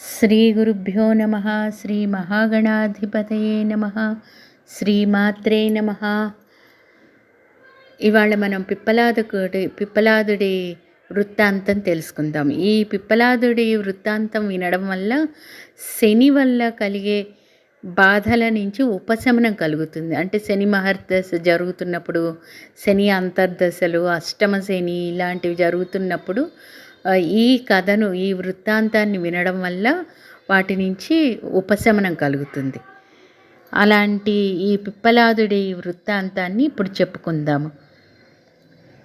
శ్రీ గురుభ్యో నమ శ్రీ మహాగణాధిపతయే నమ శ్రీమాత్రే నమ. ఇవాళ మనం పిప్పలాదుకుడి పిప్పలాదుడి వృత్తాంతం తెలుసుకుందాం. ఈ పిప్పలాదుడి వృత్తాంతం వినడం వల్ల శని వల్ల కలిగే బాధల నుంచి ఉపశమనం కలుగుతుంది. అంటే శని మహర్దశ జరుగుతున్నప్పుడు శని అంతర్దశలు అష్టమ శని ఇలాంటివి జరుగుతున్నప్పుడు ఈ కథను ఈ వృత్తాంతాన్ని వినడం వల్ల వాటి నుంచి ఉపశమనం కలుగుతుంది. అలాంటి ఈ పిప్పలాదుడి వృత్తాంతాన్ని ఇప్పుడు చెప్పుకుందాము.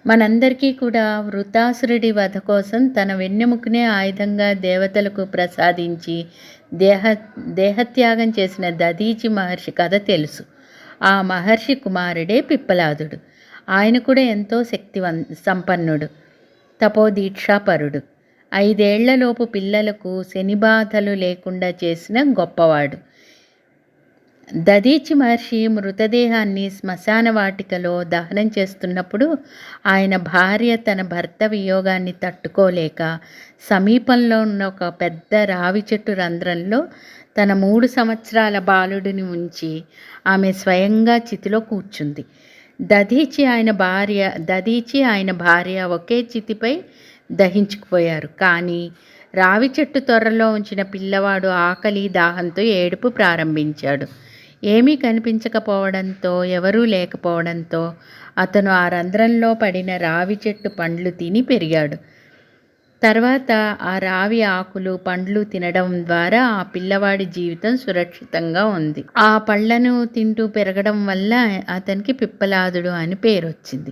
మనందరికీ కూడా వృతాసురుడి వధ కోసం తన వెన్నెముకనే ఆయుధంగా దేవతలకు ప్రసాదించి దేహ దేహత్యాగం చేసిన దదీచి మహర్షి కథ తెలుసు. ఆ మహర్షి కుమారుడే పిప్పలాదుడు. ఆయన కూడా ఎంతో శక్తివన్ సంపన్నుడు. తపోదీక్షాపరుడు. ఐదేళ్ళలోపు పిల్లలకు శనిబాధలు లేకుండా చేసిన గొప్పవాడు. దదీచి మహర్షి మృతదేహాన్ని శ్మశాన వాటికలో దహనం చేస్తున్నప్పుడు ఆయన భార్య తన భర్త వియోగాన్ని తట్టుకోలేక సమీపంలో ఉన్న ఒక పెద్ద రావి చెట్టు రంధ్రంలో తన మూడు సంవత్సరాల బాలుడిని ఉంచి ఆమె స్వయంగా చితిలో కూర్చుంది. దదీచి ఆయన భార్య దధీచి ఆయన భార్య ఒకే చితిపై దహించుకుపోయారు. కానీ రావి చెట్టు త్వరలో ఉంచిన పిల్లవాడు ఆకలి దాహంతో ఏడుపు ప్రారంభించాడు. ఏమీ కనిపించకపోవడంతో ఎవరూ లేకపోవడంతో అతను ఆ రంధ్రంలో పడిన రావి చెట్టు పండ్లు తిని పెరిగాడు. తర్వాత ఆ రావి ఆకులు పండ్లు తినడం ద్వారా ఆ పిల్లవాడి జీవితం సురక్షితంగా ఉంది. ఆ పళ్ళను తింటూ పెరగడం వల్ల అతనికి పిప్పలాదుడు అని పేరు వచ్చింది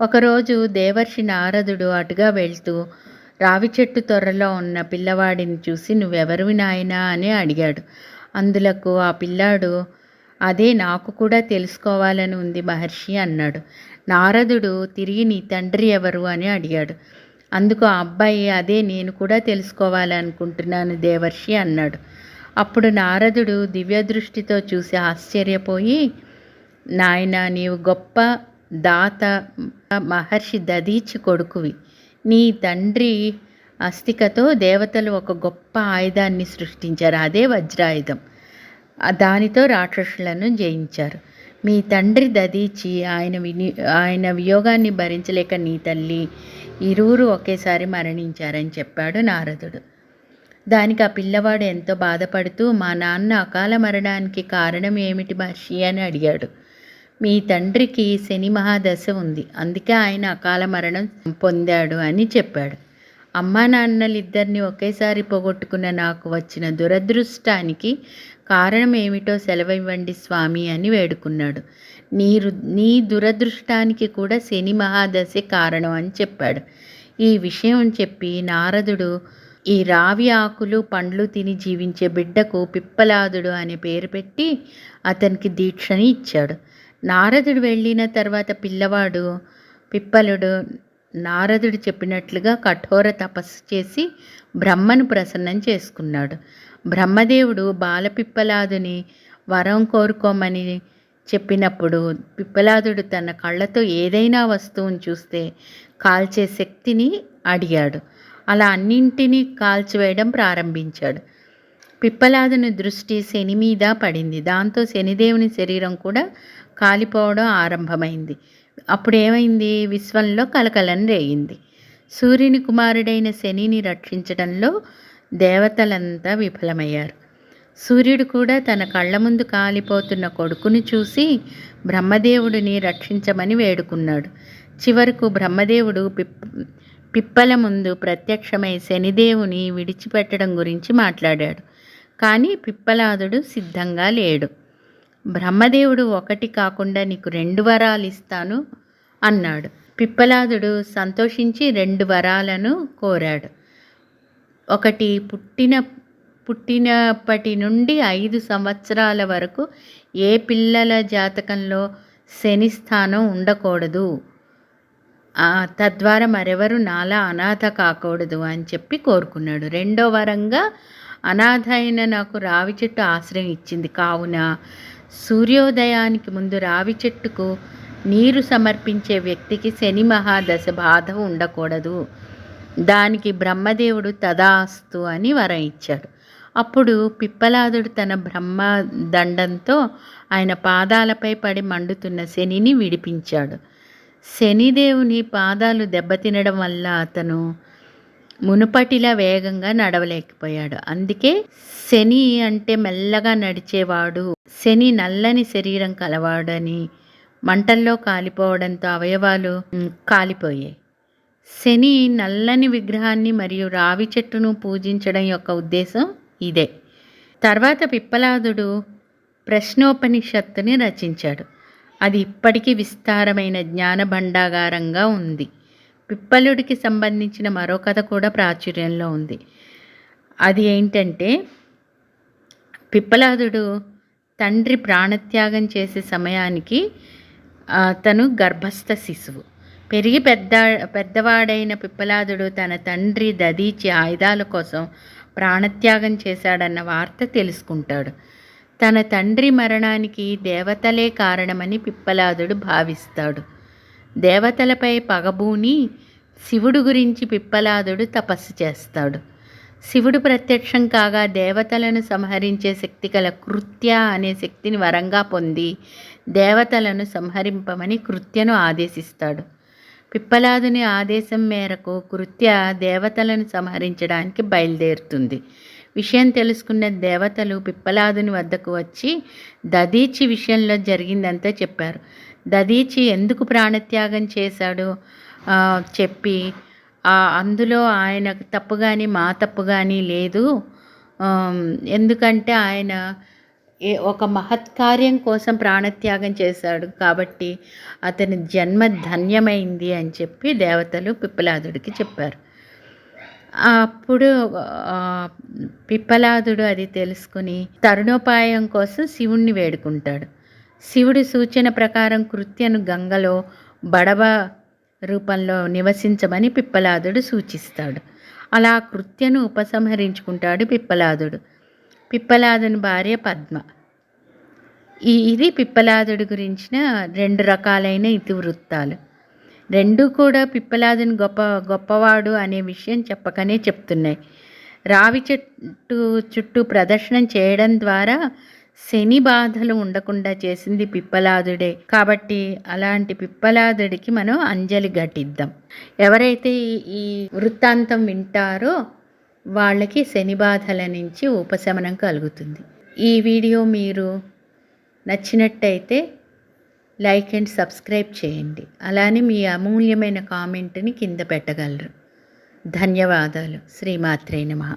ఒకరోజు దేవర్షి నారదుడు అటుగా వెళ్తూ రావి చెట్టు త్వరలో ఉన్న పిల్లవాడిని చూసి నువ్వెవరివి నాయనా? అని అడిగాడు. అందులకు ఆ పిల్లాడు అదే నాకు కూడా తెలుసుకోవాలని ఉంది మహర్షి అన్నాడు. నారదుడు తిరిగి నీ తండ్రి ఎవరు? అని అడిగాడు. అందుకు ఆ అబ్బాయి అదే నేను కూడా తెలుసుకోవాలనుకుంటున్నాను దేవర్షి అన్నాడు. అప్పుడు నారదుడు దివ్య దృష్టితో చూసి ఆశ్చర్యపోయి నాయన నీవు గొప్ప దాత మహర్షి దదీచి కొడుకువి. నీ తండ్రి అస్థికతో దేవతలు ఒక గొప్ప ఆయుధాన్ని సృష్టించారు. అదే వజ్రాయుధం. దానితో రాక్షసులను జయించారు. మీ తండ్రి దదీచి ఆయన విని ఆయన వియోగాన్ని భరించలేక నీ తల్లి ఇరువురు ఒకేసారి మరణించారని చెప్పాడు నారదుడు. దానికి ఆ పిల్లవాడు ఎంతో బాధపడుతూ మా నాన్న అకాల మరణానికి కారణం ఏమిటి మహర్షి? అని అడిగాడు. మీ తండ్రికి శని మహాదశ ఉంది. అందుకే ఆయన అకాల మరణం పొందాడు అని చెప్పాడు. అమ్మా నాన్నలిద్దరిని ఒకేసారి పోగొట్టుకున్న నాకు వచ్చిన దురదృష్టానికి కారణం ఏమిటో సెలవివ్వండి స్వామి అని వేడుకున్నాడు. నీరు నీ దురదృష్టానికి కూడా శని మహాదశే కారణం అని చెప్పాడు. ఈ విషయం చెప్పి నారదుడు ఈ రావి ఆకులు పండ్లు తిని జీవించే బిడ్డకు పిప్పలాదుడు అనే పేరు పెట్టి అతనికి దీక్షని ఇచ్చాడు. నారదుడు వెళ్ళిన తర్వాత పిల్లవాడు పిప్పలుడు నారదుడు చెప్పినట్లుగా కఠోర తపస్సు చేసి బ్రహ్మను ప్రసన్నం చేసుకున్నాడు. బ్రహ్మదేవుడు బాలపిప్పలాదుని వరం కోరుకోమని చెప్పినప్పుడు పిప్పలాదుడు తన కళ్ళతో ఏదైనా వస్తువును చూస్తే కాల్చే శక్తిని అడిగాడు. అలా అన్నింటినీ కాల్చివేయడం ప్రారంభించాడు. పిప్పలాదుని దృష్టి శని మీద పడింది. దాంతో శనిదేవుని శరీరం కూడా కాలిపోవడం ఆరంభమైంది. అప్పుడు ఏమైంది విశ్వంలో కలకలం రేగింది. సూర్యుని కుమారుడైన శనిని రక్షించడంలో దేవతలంతా విఫలమయ్యారు. సూర్యుడు కూడా తన కళ్ళ ముందు కాలిపోతున్న కొడుకును చూసి బ్రహ్మదేవుడిని రక్షించమని వేడుకున్నాడు. చివరకు బ్రహ్మదేవుడు పిప్ పిప్పల ముందు ప్రత్యక్షమై శనిదేవుని విడిచిపెట్టడం గురించి మాట్లాడాడు. కానీ పిప్పలాదుడు సిద్ధంగా లేడు. బ్రహ్మదేవుడు ఒకటి కాకుండా నీకు రెండు వరాలు ఇస్తాను అన్నాడు. పిప్పలాదుడు సంతోషించి రెండు వరాలను కోరాడు. ఒకటి పుట్టిన పుట్టినప్పటి నుండి ఐదు సంవత్సరాల వరకు ఏ పిల్లల జాతకంలో శని స్థానం ఉండకూడదు? తద్వారా మరెవరు నాలా అనాథ కాకూడదు అని చెప్పి కోరుకున్నాడు. రెండో వరంగా అనాథ అయిన నాకు రావి చెట్టు ఆశ్రయం ఇచ్చింది. కావున సూర్యోదయానికి ముందు రావి చెట్టుకు నీరు సమర్పించే వ్యక్తికి శని మహాదశ బాధ ఉండకూడదు. దానికి బ్రహ్మదేవుడు తదాస్తు అని వరం ఇచ్చాడు అప్పుడు పిప్పలాదుడు తన బ్రహ్మ దండంతో ఆయన పాదాలపై పడి మండుతున్న శనిని విడిపించాడు. శనిదేవుని పాదాలు దెబ్బతినడం వల్ల అతను మునుపటిలా వేగంగా నడవలేకపోయాడు. అందుకే శని అంటే మెల్లగా నడిచేవాడు శని నల్లని శరీరం కలవాడని మంటల్లో కాలిపోవడంతో అవయవాలు కాలిపోయాయి. శని నల్లని విగ్రహాన్ని మరియు రావి చెట్టును పూజించడం యొక్క ఉద్దేశం ఇదే. తర్వాత పిప్పలాదుడు ప్రశ్నోపనిషత్తుని రచించాడు. అది ఇప్పటికీ విస్తారమైన జ్ఞాన భండాగారంగా ఉంది. పిప్పలుడికి సంబంధించిన మరో కథ కూడా ప్రాచుర్యంలో ఉంది. అది ఏంటంటే పిప్పలాదుడు తండ్రి ప్రాణత్యాగం చేసే సమయానికి తను గర్భస్థ శిశువు. పెరిగి పెద్ద పెద్దవాడైన పిప్పలాదుడు తన తండ్రి దదీచి ఆయుధాల కోసం ప్రాణత్యాగం చేశాడన్న వార్త తెలుసుకుంటాడు. తన తండ్రి మరణానికి దేవతలే కారణమని పిప్పలాదుడు భావిస్తాడు. దేవతలపై పగబూని శివుడు గురించి పిప్పలాదుడు తపస్సు చేస్తాడు. శివుడు ప్రత్యక్షం కాగా దేవతలను సంహరించే శక్తి గల కృత్య అనే శక్తిని వరంగా పొంది దేవతలను సంహరింపమని కృత్యను ఆదేశిస్తాడు. పిప్పలాదుని ఆదేశం మేరకు కృత్య దేవతలను సంహరించడానికి బయలుదేరుతుంది. విషయం తెలుసుకున్న దేవతలు పిప్పలాదుని వద్దకు వచ్చి దదీచి విషయంలో జరిగిందంతా చెప్పారు. దదీచి ఎందుకు ప్రాణత్యాగం చేశాడో? చెప్పి అందులో ఆయన తప్పు కానీ మా తప్పు కానీ లేదు ఎందుకంటే ఆయన ఏ ఒక మహత్కార్యం కోసం ప్రాణత్యాగం చేశాడు కాబట్టి అతని జన్మ ధన్యమైంది అని చెప్పి దేవతలు పిప్పలాదుడికి చెప్పారు. అప్పుడు పిప్పలాదుడు అది తెలుసుకుని తరుణోపాయం కోసం శివుణ్ణి వేడుకుంటాడు. శివుడి సూచన ప్రకారం కృత్యను గంగలో బడవ రూపంలో నివసించమని పిప్పలాదుడు సూచిస్తాడు. అలా కృత్యను ఉపసంహరించుకుంటాడు పిప్పలాదుడు. పిప్పలాదుని భార్య పద్మ. ఈ ఇది పిప్పలాదుడి గురించిన రెండు రకాలైన ఇతివృత్తాలు రెండు కూడా పిప్పలాదుని గొప్ప గొప్పవాడు అనే విషయం చెప్పకనే చెప్తున్నాయి. రావి చెట్టు చుట్టూ ప్రదర్శనం చేయడం ద్వారా శని బాధలు ఉండకుండా చేసింది పిప్పలాదుడే. కాబట్టి అలాంటి పిప్పలాదుడికి మనం అంజలి ఘటిద్దాం. ఎవరైతే ఈ- ఈ వృత్తాంతం వింటారో వాళ్ళకి శని బాధల నుంచి ఉపశమనం కలుగుతుంది. ఈ వీడియో మీరు నచ్చినట్టయితే లైక్ అండ్ సబ్స్క్రైబ్ చేయండి. అలానే మీ అమూల్యమైన కామెంట్ని కింద పెట్టగలరు. ధన్యవాదాలు. శ్రీమాత్రే నమ.